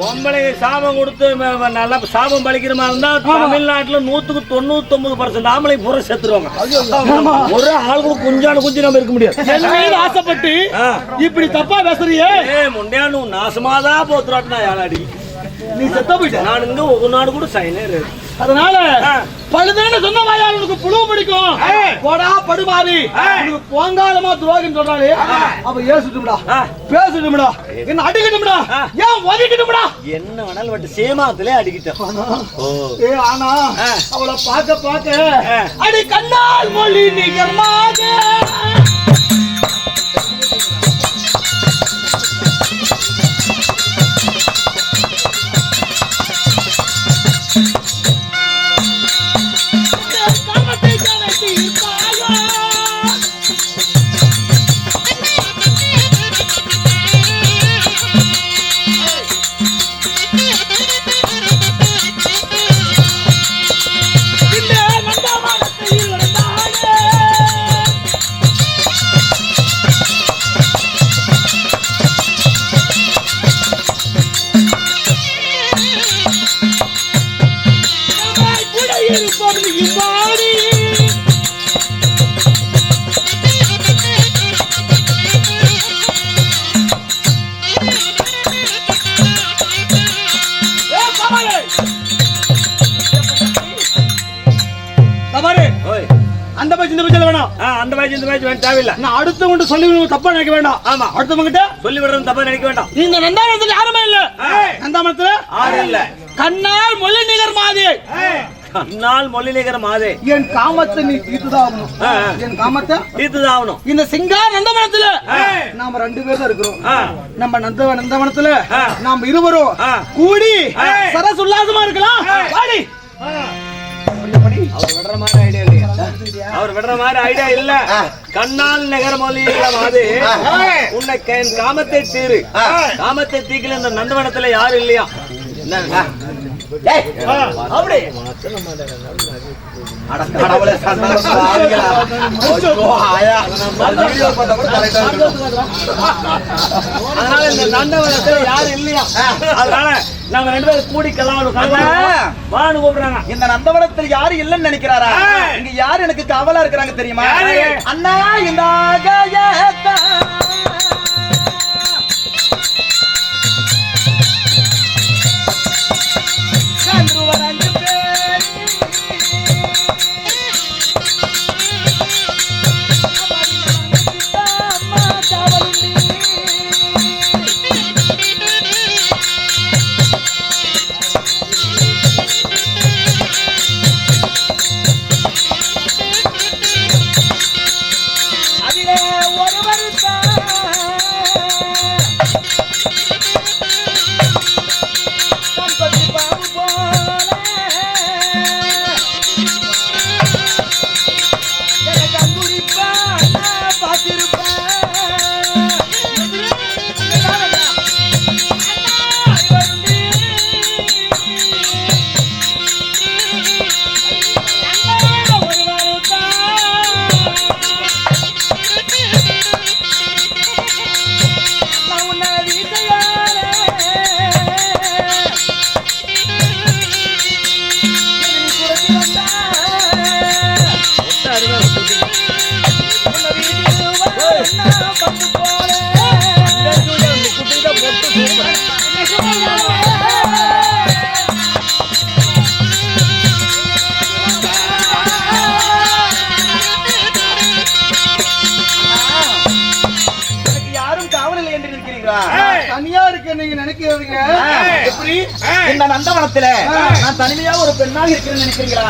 பொம்பளைக்கு சாபம் கொடுத்து நல்லா சாபம் பலிக்கிற மாதிரி இருந்தா தமிழ்நாட்டுல நூத்துக்கு தொண்ணூத்தி ஒன்பது பர்சன்ட் ஆம்பளை பூரா செத்துருவாங்க. ஒரு ஆள் கூட குஞ்சான குஞ்சு நம்ம இருக்க முடியாது. மீது ஆசைப்பட்டு. இப்படி தப்பா பேசுறியே? ஏ முண்டையானு நாசமாதான் போத்துறாட்டுனா யாராடி? நீ செத்த போயிட்ட? நான் இங்க ஒரு நாடு கூட சைனே அதனால. பழுதுன்னு சொன்ன மாதிரி உனக்கு புழு பிடிக்கும். போடா படுமாறி. உனக்கு போங்காலமா துரோகம் சொல்றாளே. அப்ப ஏசுட்டும்டா. ஆ. பேசட்டும்டா. என்ன அடிக்கட்டும்டா. ஏன் ஒதுக்கட்டும்டா என்ன வேணாலும் பட்டு சேமாத்திலே அடிக்கிட்டேன் ஓ. ஏ ஆனா. அவளை பார்க்க பார்க்க. அடி கண்ணால் மொழி நிகர்மாக காமத்தை வேணாம் அந்த மேட்ச் இந்த வேணும் தேவையில்லை. நான் அடுத்தவங்க சொல்லி தப்பா நினைக்க வேண்டாம். ஆமா. அடுத்தவங்க சொல்லி விடுறது தப்பா நினைக்க வேண்டாம். இந்த நந்தாவனத்துல யாருமே இல்ல. நந்தாவனத்துல ஆறு இல்ல. கண்ணால் மொழி நிகர் மாதிரி கண்ணால் மொழி நிகர என் காமத்தை நீ. என் காமத்தை ஆகணும் இந்த சிங்கார் நந்தவனத்துல. நாம ரெண்டு பேர் தான் இருக்கிறோம். நம்ம நந்த நந்தவனத்துல. நாம இருவரும். கூடி உல்லாசமா இருக்கலாம். அவர் விடுற மாதிரி ஐடியா இல்லையா. அவர் விடுற மாதிரி ஐடியா இல்ல. கண்ணால் நகர மொழி மாது உன்னை என் காமத்தை தீரு. காமத்தை தீக்கல இந்த நந்தவனத்துல யாரும் இல்லையா? என்ன? கடவுளே. அதனால இந்த நந்தவனத்துல யாரும் இல்லையா? அதனால நாங்க ரெண்டு பேரும் கூடி வான்னு கூப்பிடுறாங்க. இந்த நந்தவனத்தில் யாரு இல்லைன்னு நினைக்கிறாரா. இங்க யாரு எனக்கு காவலா இருக்கிறாங்க தெரியுமா? அண்ணா இந்த இந்த நந்தவனத்துல நான் தனிமையா ஒரு பெண்ணாக இருக்கிறேன்னு நினைக்கிறீங்களா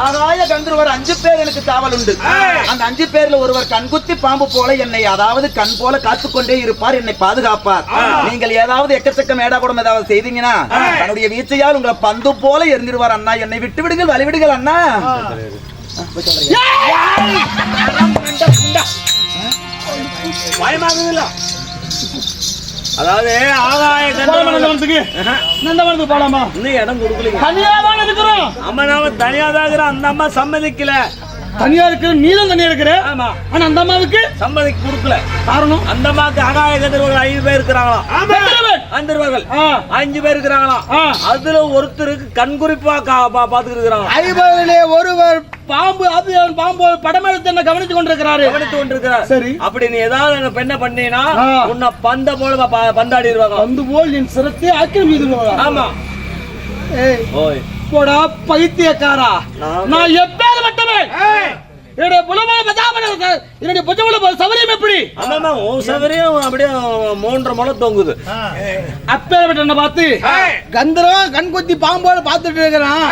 ஆகாய கந்தர்வர் அஞ்சு பேர் எனக்கு காவல் உண்டு அந்த அஞ்சு பேர்ல ஒருவர் கண்குத்தி பாம்பு போல என்னை அதாவது கண் போல காத்துக்கொண்டே இருப்பார் என்னை பாதுகாப்பார் நீங்கள் ஏதாவது எக்கச்சக்க மேடா கூட ஏதாவது செய்தீங்கன்னா தன்னுடைய வீச்சையால் உங்களை பந்து போல எரிஞ்சிருவார் அண்ணா என்னை விட்டு விடுங்கள் வழிவிடுங்கள் அண்ணா பயமாகுதுல்ல அதாவது ஆகாய நந்தவனத்துக்கு நந்தவனத்துக்கு போலாமா? இன்னும் இடம் கொடுக்கலீங்க. தனியா தான் இருக்கிறோம். அம்மா நாம தனியாதாகிற அந்த அம்மா சம்மதிக்கல. தனியா இருக்கிற நீதான் தனியா இருக்கிற ஆமா. ஆனா அந்த அம்மாவுக்கு சம்மதிக்கு கொடுக்கல. காரணம்? அந்த அம்மாக்கு ஆகாய கதிர் ஒரு ஐந்து பேர் இருக்கிறாங்களாம். ஆ, அஞ்சு பேர் இருக்கிறாங்களாம். அதுல ஒருத்தருக்கு கண் குறிப்பா கா- பா- பாத்துக்கிட்டு இருக்கிறாங்க ஐவரிலே ஒருவர் பாம்பு அது பாம்பு படம் எடுத்து என்ன கவனித்துக் கொண்டிருக்கிறாரு. கவனித்து கொண்டிருக்கிறார். சரி. அப்படி நீ ஏதாவது பெண்ணை பண்ணீனா. உன்னை பந்த போல பந்தாடிடுவாங்க வந்து போல் என் சிரத்தை ஆக்கிரமித்து ஆமா. ஏய். ஓய். போடா பைத்தியக்காரா. நான் மட்டுமே என்னுடைய புலமான பதாமன என்னுடைய புஜமுல சவரியம் எப்படி? ஆமாமா உன் சவரையும் அப்படியே மூன்றரை முளை தொங்குது. என்ன பார்த்து கந்தரம் கண் கொத்தி பாம்போட பார்த்துட்டு இருக்கிறான்.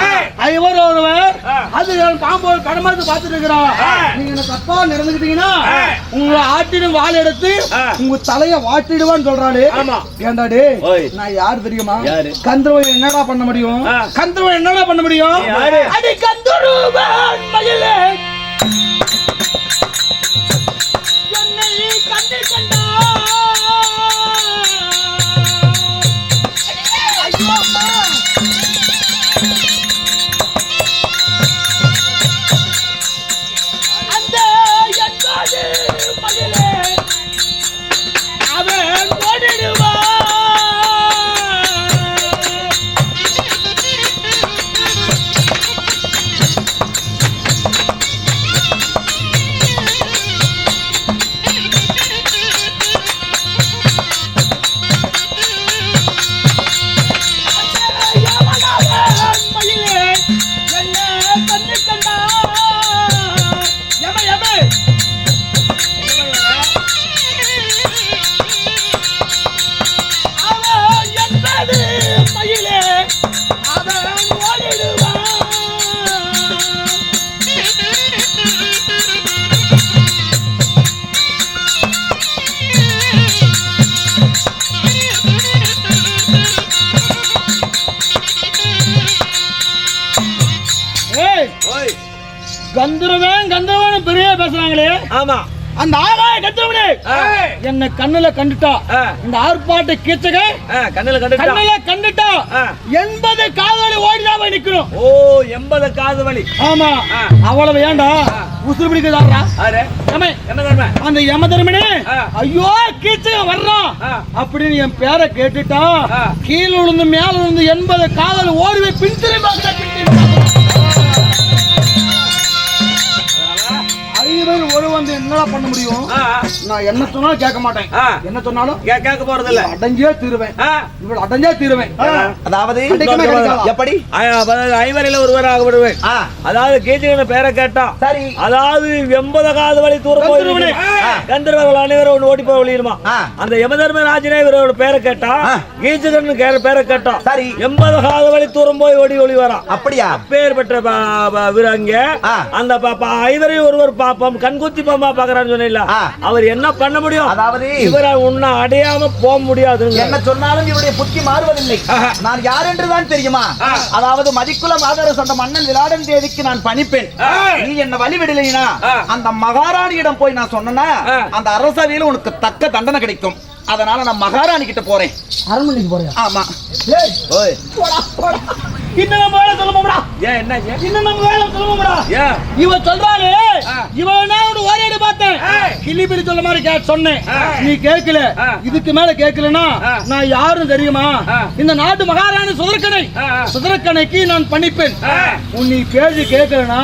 ஐவர் ஒருவர் அது பாம்போட படமாத்து பார்த்துட்டு இருக்கிறான். நீங்க என்ன தப்பா நடந்துக்கிட்டீங்கன்னா உங்களை ஆட்டிடும் வாள் எடுத்து உங்க தலைய வாட்டிடுவான்னு சொல்றாரு ஆமா. ஏண்டாடி ஓய். நான் யார் தெரியுமா? கந்தரவன் என்னடா பண்ண முடியும். கந்தரவன் என்னடா பண்ண முடியும்? அடி கந்தருவன் மயிலே. என்னை கண்டு கண்டா கந்தர்வன் கந்தர்வன் பெரிய பேசுறாங்களே. ஆமா. அந்த ஆகாய கந்தர்வனே என்ன கண்ணுல கண்டுட்டா. இந்த ஆர்ப்பாட்ட கீச்சக கண்ணுல கண்டுட்டா. கண்ணுல கண்டுட்டா. எண்பது காதலி ஓடிதான் போய் நிக்கணும். ஓ எண்பது காது வலி ஆமா. அவ்வளவு ஏண்டா? உசுறு பிடிக்கிறாரா அந்த யம தர்மனே. ஐயோ கீச்சக வர்றான். அப்படின்னு என் பேரை கேட்டுட்டா. கீழ விழுந்து மேல விழுந்து எண்பது காதல் ஓடுவே பின் திரும்பி. ஐவர் ஒரு வந்து என்னடா பண்ண முடியும்? நான் என்ன சொன்னாலும் கேட்க மாட்டேன். என்ன சொன்னாலும்? கேட்க போறது இல்ல அடைஞ்சே தீருவேன். இவள் அடைஞ்சே தீருவேன். அதாவது? எப்படி? ஐ- அதாவது ஐவரில் ஒருவர் ஆகப்படுவேன். ஆ, அதாவது கீச்சகன பேரை கேட்டான் சரி. அதாவது எண்பது காது வழி தூரம் கந்தர்வனே. போய் கந்தர்வர்கள் அனைவரும் ஒன்று ஓடி போய் வெளியிருமா ஆ. அந்த யமதர்ம ராஜனே இவரோட பேரை கேட்டா ஆ. கீச்சகன் கே- பேரை கேட்டான் சரி. எண்பது காது வழி தூரம் போய் ஓடி ஒளி வரான் அப்படியா? பேர் பெற்ற ப- ப- வீரங்க ஆ. அந்த ப- ப- ஐவரையும் ஒருவர் பாப்போம் கண்குத்தி பாம்பா பாக்குறான்னு சொன்னீங்களா. அவர் என்ன பண்ண முடியும் அதாவது இவரை உன்னை அடையாம போக முடியாதுங்க என்ன சொன்னாலும் இவருடைய புத்தி மாறுவதில்லை. நான் யார் என்றுதான் தெரியுமா. அதாவது மதிக்குல மாதர சொந்த மன்னன் விளாடன் தேதிக்கு நான் பணிப்பேன். நீ என்ன வழிவிடலைனா. அந்த மகாராணியிடம் போய் நான் சொன்னேன்னா. அந்த அரசவையில உனக்கு தக்க தண்டனை கிடைக்கும் அதனால நான் மகாராணி கிட்ட போறேன் அரண்மனைக்கு போறியா ஆமா ஏய், ஓய். இன்னும் நம்ம வேலை சொல்லுவோம்டா ஏன் என்னாச்சு இன்னும் நம்ம வேலை சொல்லுவோம்டா ஏன் இவ சொல்றாளே ஆ. இவன் நான் ஒரு ஓரேடு பார்த்தேன் கிளிபிடி சொல்ல மாதிரி கே சொன்னேன். நீ கேட்கல. இதுக்கு மேல கேட்கலனா. நான் யாரும் தெரியுமா. இந்த நாட்டு மகாராணி சுதர்கனை. சுதர்கனைக்கு நான் பணிப்பேன். உன் நீ கேள்வி கேட்கலனா.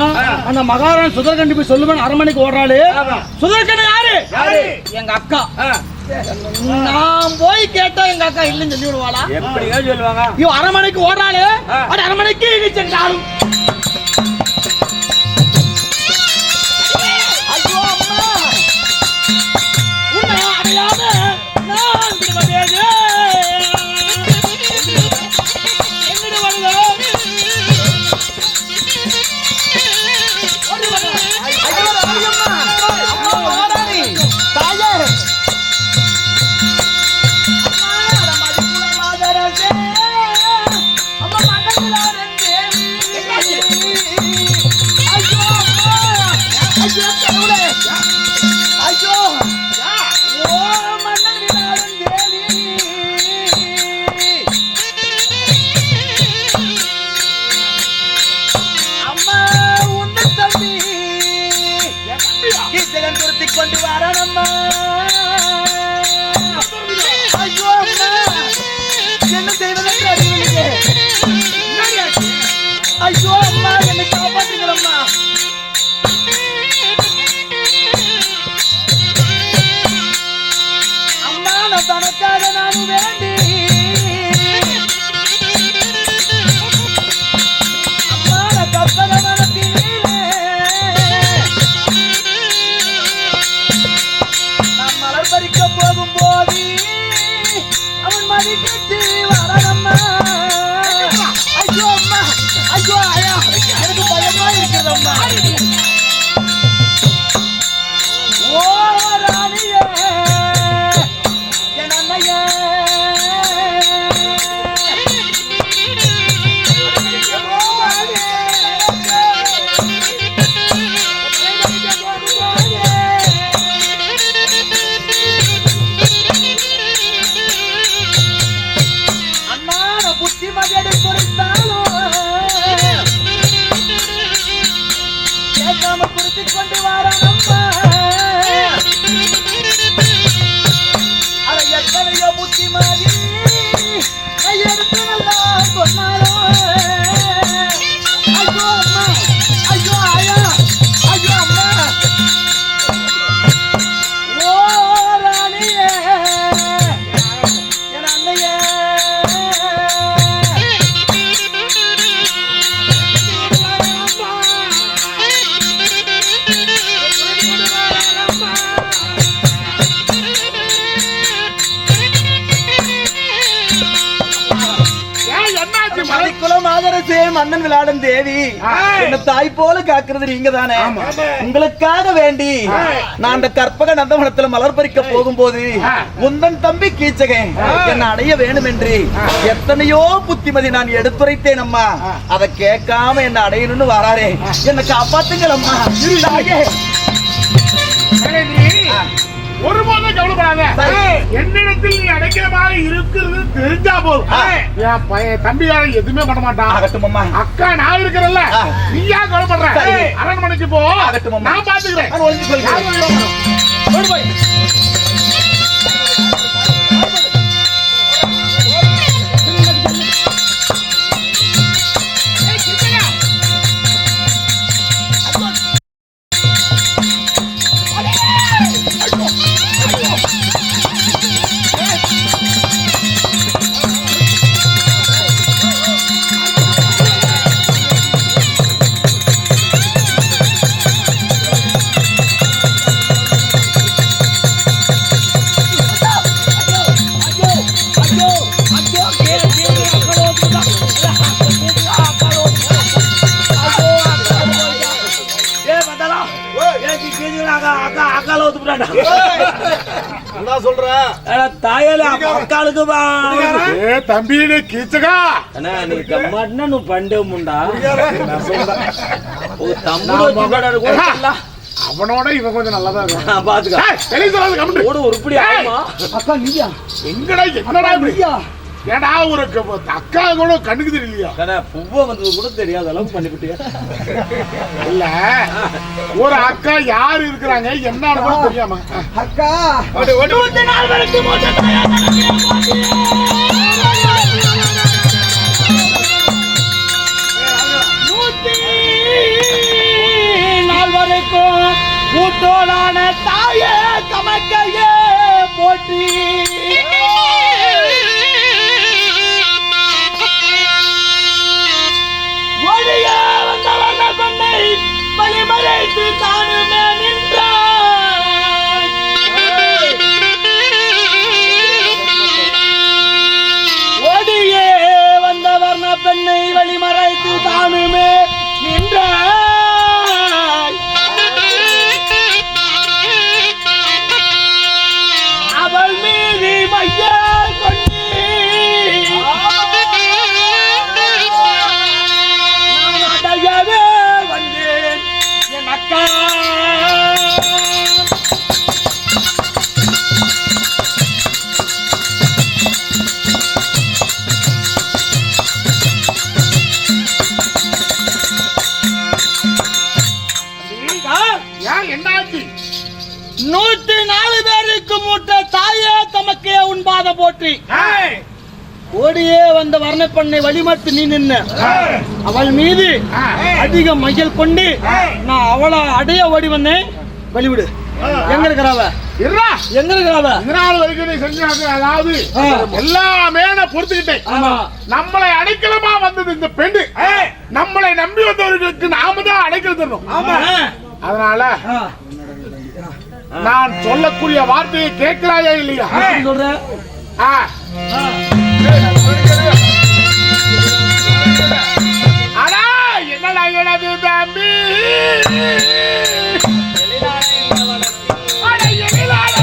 அந்த மகாராணி சுதர்கண்டி போய் சொல்லுவேன் அரண்மனைக்கு ஓடுறாளே. சுதர்கனை யாரு? எங்க அக்கா நான் போய் கேட்டா எங்க அக்கா இல்லைன்னு சொல்லி விடுவாளா எப்படிங்க சொல்லுவாங்க இவ அரண்மனைக்கு ஓடுறாளே அரண்மனைக்கு சென்றாலும் por el என்ன தாய் போல காக்குறது நீங்க தானே உங்களுக்காக வேண்டி நான் அந்த கற்பக நந்தவனத்துல மலர் பறிக்க போகும்போது முந்தன் தம்பி கீச்சகன் என்ன அடைய வேணும் என்று எத்தனையோ புத்திமதி நான் எடுத்துரைத்தேன் அம்மா அதை கேட்காம என்ன அடையணும்னு வராரே. என்ன காப்பாத்துங்கள் அம்மா. ஒருபோதும் கவலைப்படாத. என்னிடத்தில் நீ அடைக்கிற மாதிரி இருக்கிறது தெரிஞ்சா போதும். என் பையன் தம்பியார எதுவுமே பண்ண மாட்டான். அக்கா நான் இருக்கிறல்ல. நீ ஏன் கவலைப்படுற. அரண்மனைக்கு போ. நான் பாத்துக்கிறேன் அக்காளுக்கு பா ஏ தம்பியில கீச்சகா అన్నా నీ కమ్మాటినా నువ్వు పండే ముండా ఓ తమ్ముడు వచ్చినాడు కూడా அவனோட இவன் கொஞ்சம் நல்லாதான் இருக்கும் பாத்துக்க ஏய், வெளிய சொல்லாத கம்முனு. ஓடு உருப்படி ஆகுமா அக்கா நீயா எங்கடா என்னடா இப்படி நீயா ஏடா ஒரு க- அக்கா கூட கண்ணுக்கு தெரியலையா? புவ்வ வந்தது கூட தெரியாத அளவுக்கு பண்ணிவிட்டியா? இல்ல ஒரு அக்கா யாரு இருக்கிறாங்க? என்னன்னு கூட தெரியாம? அக்கா! நாள் வரைக்கும் கூட்டோடான தாயே கமக்கையே போற்றி. வந்த வர்ணப்பெண்ணை வழிமட்டு நீ நின்ன. அவள் மீது அதிக மையல் கொண்டு நான் அவளை அடைய ஓடி வந்தேன். வழிவிடு. எங்க இருக்கிறாவ? இருடா. எங்க இருக்கிறாவ? இதனால வரைக்கும் நீ செஞ்சாங்க அதாவது. எல்லாமே நான் பொறுத்துக்கிட்டேன். நம்மளை அடைக்கலமா வந்தது இந்த பெண்ணு. நம்மளை நம்பி வந்தவர்களுக்கு நாம தான் அடைக்கல் தரணும். அதனால நான் சொல்லக்கூடிய வார்த்தையை கேட்கிறாயா இல்லையா? எப்படி சொல்ற ஆ. அடா, என்னடா எனது தம்பி? அட, எழிலான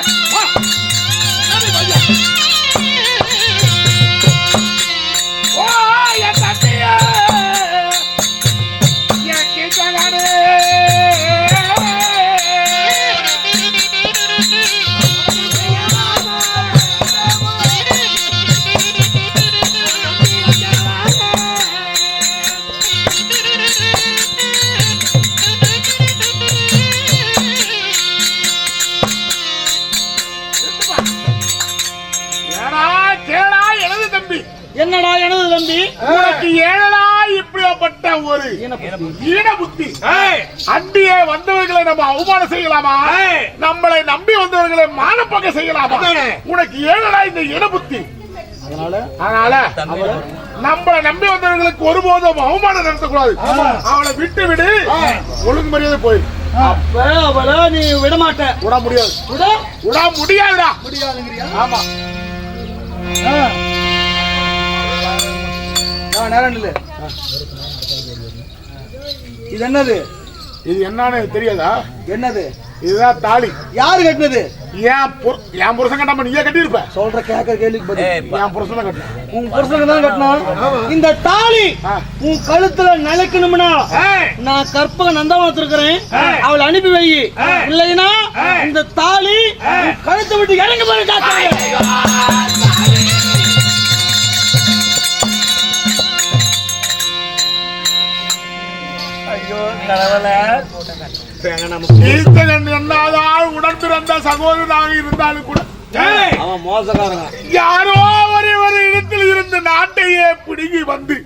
வா. அவமானம் செய்யலாமா? நம்மளை நம்பி வந்தவர்களை மானப்பக்க செய்யலாமா? உனக்கு ஏழடா இந்த இன புத்தி? அதனால? நம்மளை நம்பி வந்தவர்களுக்கு ஒருபோதும் அவமானம் நடத்தக்கூடாது. அவளை விட்டு விடு ஒழுங்கு மரியாதை போய். அப்ப அவளை நீ விட மாட்ட விட முடியாது. விட? விட முடியாதுடா. முடியாதுங்கிறியா? ஆமா. நேரம் இல்ல. இது என்னது? இது என்னன்னு தெரியாதா? என்னது? இதுதான் தாலி. யாரு கட்டினது? ஏன் புரு- என் புருஷன் கட்டாம நீயே கட்டியிருப்ப. சொல்ற கேட்க கேள்விக்கு பதில். என் புருஷன் தான் கட்டினேன். உன் புருஷனுக்கு தான் கட்டணும் இந்த தாலி. உன் கழுத்துல நிலைக்கணும்னா நான் கற்பக நந்தவனத்துல இருக்கிறேன். அவளை அனுப்பி வை. இல்லைன்னா இந்த தாலி உன் கழுத்தை விட்டு இறங்கி போய் என்னாதான் உடன் பிறந்த சகோதரனாக இருந்தாலும் கூட. யாரோ ஒரு ஒரு இடத்தில் இருந்து நாட்டையே பிடுங்கி வந்து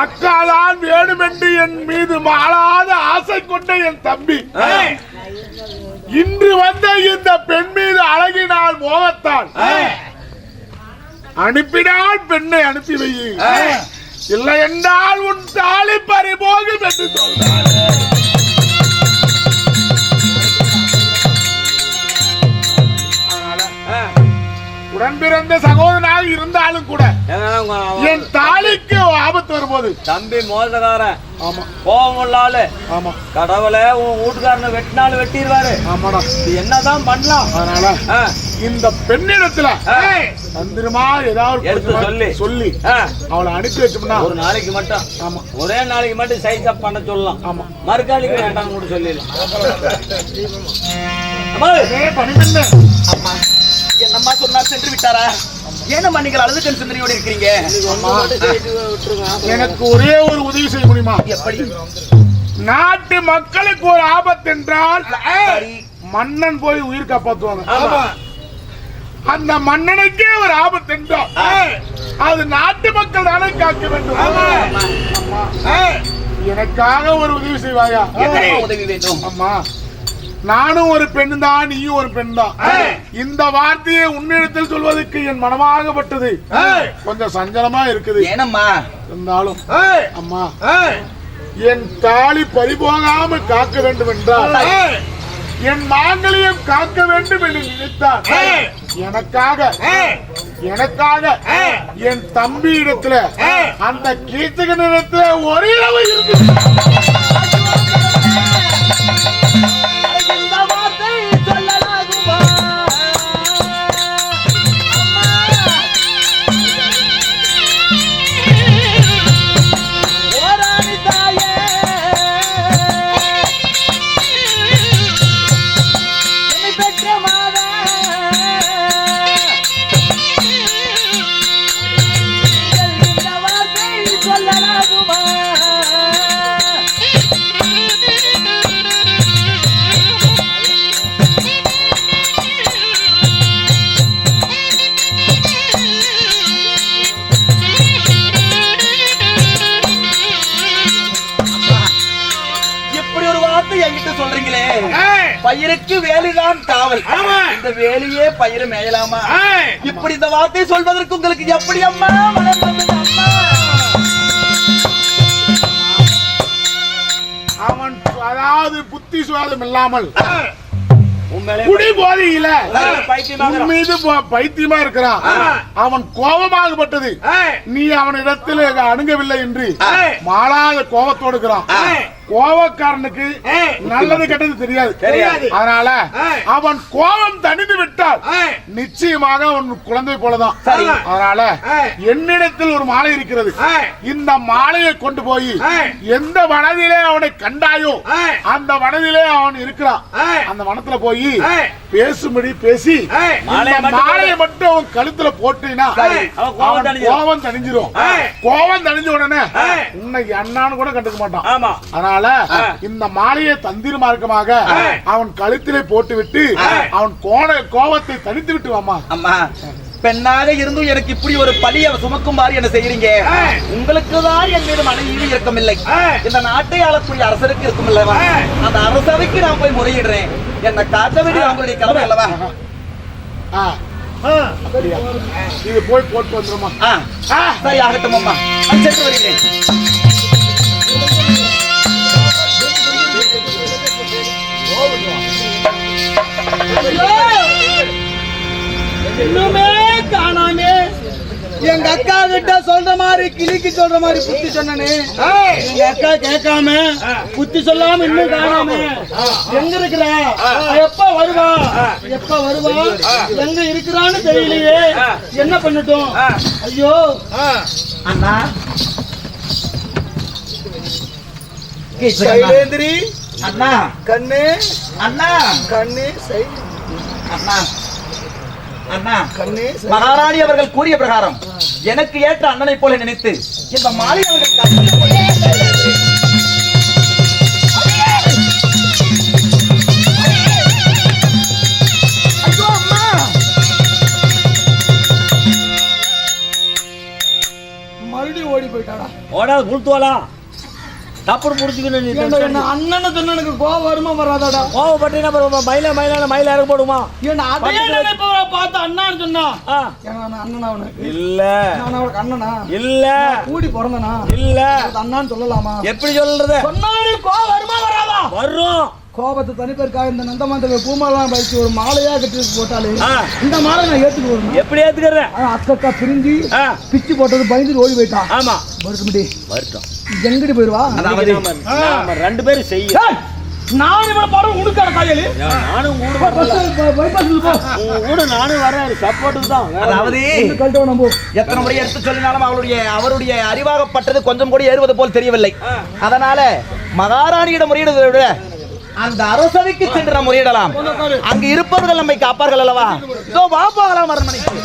அக்காதான் வேணுமென்று என் மீது மாளாத ஆசை கொண்ட என் தம்பி. இன்று வந்த இந்த பெண் மீது அழகினால் மோகத்தால் அனுப்பினால் பெண்ணை அனுப்பி வை. இல்லை என்றால் உன் தாலி பறிபோகும் என்று சொல்றார் உடன் பிறந்த சகோதரனாக இருந்தாலும் கூட என் தாலிக்கு ஆபத்து வரும்போது தம்பி மோசக்காரன் ஆமா. கோபம் உள்ள ஆளு ஆமா. கடவுளே உன் வீட்டுக்காரனை வெட்டினாலும் வெட்டிடுவாரு. ஆமாடா. இது என்னதான் பண்ணலாம்? அதனால இந்த பெண்ணிடத்துல. தந்திரமா ஏதாவது எடுத்து சொல்லி. சொல்லி அவளை அனுப்பி வச்சோம்னா ஒரு நாளைக்கு மட்டும். ஆமா. ஒரே நாளைக்கு மட்டும் சைஸ் அப் பண்ண சொல்லலாம். ஆமா. மறுக்காலிக்கு வேண்டாம் கூட சொல்லிடலாம். அம்மா, சொன்னார் சென்று விட்டாரா? ஏனம்மா நீங்கள் அழுது கண் சிந்தனையோடு இருக்கிறீங்க எனக்கு ஒரே ஒரு உதவி செய்ய முடியுமா? எப்படி? நாட்டு மக்களுக்கு ஒரு ஆபத்து என்றால் மன்னன் போய் உயிர் காப்பாற்றுவாங்க ஆமா. அந்த மன்னனுக்கே ஒரு ஆபத்து என்றால் அது நாட்டு மக்கள் தானே காக்க வேண்டும். அம்மா, எனக்காக ஒரு உதவி செய்வாயா? உதவி வேண்டும். அம்மா. நானும் ஒரு பெண் தான் நீயும் ஒரு பெண் தான் இந்த வார்த்தையை உன்னிடத்தில் சொல்வதற்கு என் மனமாகப்பட்டது. கொஞ்சம் சஞ்சலமா இருக்குது. ஏனம்மா? இருந்தாலும் அம்மா என் தாலி பறிபோகாமல் காக்க வேண்டும் என்றால் என் மாங்கலியம் காக்க வேண்டும் என்று நினைத்தார் எனக்காக எனக்காக என் தம்பி இடத்துல அந்த கீர்த்தகன் இடத்துல ஒரு இரவு இருந்து பயிர் மேயலாமா? இப்படி இந்த வார்த்தை சொல்வதற்கு உங்களுக்கு எப்படி அம்மா? மனம் வந்தது அம்மா. அவன் அதாவது புத்தி சுவாதம் இல்லாமல் குடி போதையில மீது பைத்தியமா இருக்கிறான். அவன் கோபமாகப்பட்டது. நீ அவனிடத்தில் அணுகவில்லை என்று மாளாத கோபத்தோடு இருக்கிறான். கோபக்காரனுக்கு நல்லது கெட்டது தெரியாது. தெரியாது. அதனால அவன் கோபம் தணிந்து விட்டால் நிச்சயமாக அவன் குழந்தை போலதான். அதனால என்னிடத்தில் ஒரு மாலை இருக்கிறது. இந்த மாலையை கொண்டு போய் எந்த வனதிலே அவனை கண்டாயோ அந்த வனதிலே அவன் இருக்கிறான். அந்த வனத்துல போய் பேசும்படி பேசி மாலையை மட்டும் அவன் கழுத்துல போட்டீங்கன்னா கோபம் தணிஞ்சிரும். கோபம் தணிஞ்ச உடனே உன்னை அண்ணான்னு கூட கண்டுக்க மாட்டான். ஆமா. அதனால இந்த மாலையை தந்திர மார்க்கமாக அவன் கழுத்திலே போட்டு விட்டு அவன் கோண கோபத்தை தனித்து விட்டு வாமா அம்மா பெண்ணாக இருந்தும் எனக்கு இப்படி ஒரு பழிய சுமக்குமாறு என்ன செய்யறீங்க உங்களுக்கு தான் என் மீது மன ஈடு இருக்கமில்லை இந்த நாட்டை ஆளக்கூடிய அரசருக்கு இருக்கும் அல்லவா அந்த அரசவைக்கு நான் போய் முறையிடுறேன். என்ன காட்ட வேண்டிய அவங்களுடைய கடமை அல்லவா? இது போய் போட்டு வந்துருமா சரி ஆகட்டும் அம்மா. சென்று வருகிறேன். இன்னுமே காணாமே. எங்க அக்கா கிட்ட சொல்ற மாதிரி கிளிக்கு சொல்ற மாதிரி புத்தி சொன்னனே. எங்க அக்கா கேட்காம புத்தி சொல்லாம இன்னும் காணாம. எங்க இருக்கிறா? எப்ப வருவா? எப்ப வருவா? எங்க இருக்கிறான்னு தெரியலையே. என்ன பண்ணட்டும்? ஐயோ. அண்ணா. சைலேந்திரி. அண்ணா. கண்ணு. அண்ணா. கண்ணு சை அண்ணா அண்ணா கண்ணு மகாராணி அவர்கள் கூறிய பிரகாரம் எனக்கு ஏற்ற அண்ணனை போல நினைத்து இந்த மாலை அவர்கள் ஓடாது புழுத்துவாளா தப்புடு முடிச்சுக்கணும் நீ அண்ணனை சொன்னனுக்கு கோவம் வருமா வராதாடா? கோவப்பட்டீங்கன்னா அப்புறம் மயில மயிலான மயில இறக்க போடுமா? ஏன்னா அதே நினைப்பவரை பார்த்து அண்ணான்னு சொன்னா? அண்ணனா அவனுக்கு இல்ல. அவனுக்கு அண்ணனா? இல்ல. கூடி பிறந்தனா? இல்ல. அண்ணான்னு சொல்லலாமா? எப்படி சொல்றது? சொன்னாலும் கோவம் வருமா வராதா? வரும். கோபத்தை தனிப்பதற்காக இந்த நந்தமாந்தக பூமாலாம் பறிச்சு ஒரு மாலையா கட்டி போட்டாலே. இந்த மாலை நான் ஏத்துக்கு வருமா? எப்படி ஏத்துக்கிறேன் அக்கா பிரிஞ்சு. பிச்சு போட்டது பயந்து ஓடி போயிட்டான் ஆமா. மறுக்கமுடி வரட்டும் எங்கடி போயிருவா? ரெண்டு பேரும் செய்ய. ஏய், நான் இவனை பாரு உடுக்கார காயலி? நானும் கூட கூட நானும் வரேன் சப்போர்ட்டுக்கு தான். அதாவது எத்தனை முறை எடுத்து சொல்லினாலும் அவருடைய அவருடைய அறிவாகப்பட்டது கொஞ்சம் கூட ஏறுவது போல் தெரியவில்லை. அதனால மகாராணியிடம் முறையிடுவதை விட அந்த அரசவைக்கு சென்று நாம் முறையிடலாம். அங்கு இருப்பவர்கள் நம்மை காப்பார்கள் அல்லவா? இதோ வா போகலாம் அரண்மனைக்கு.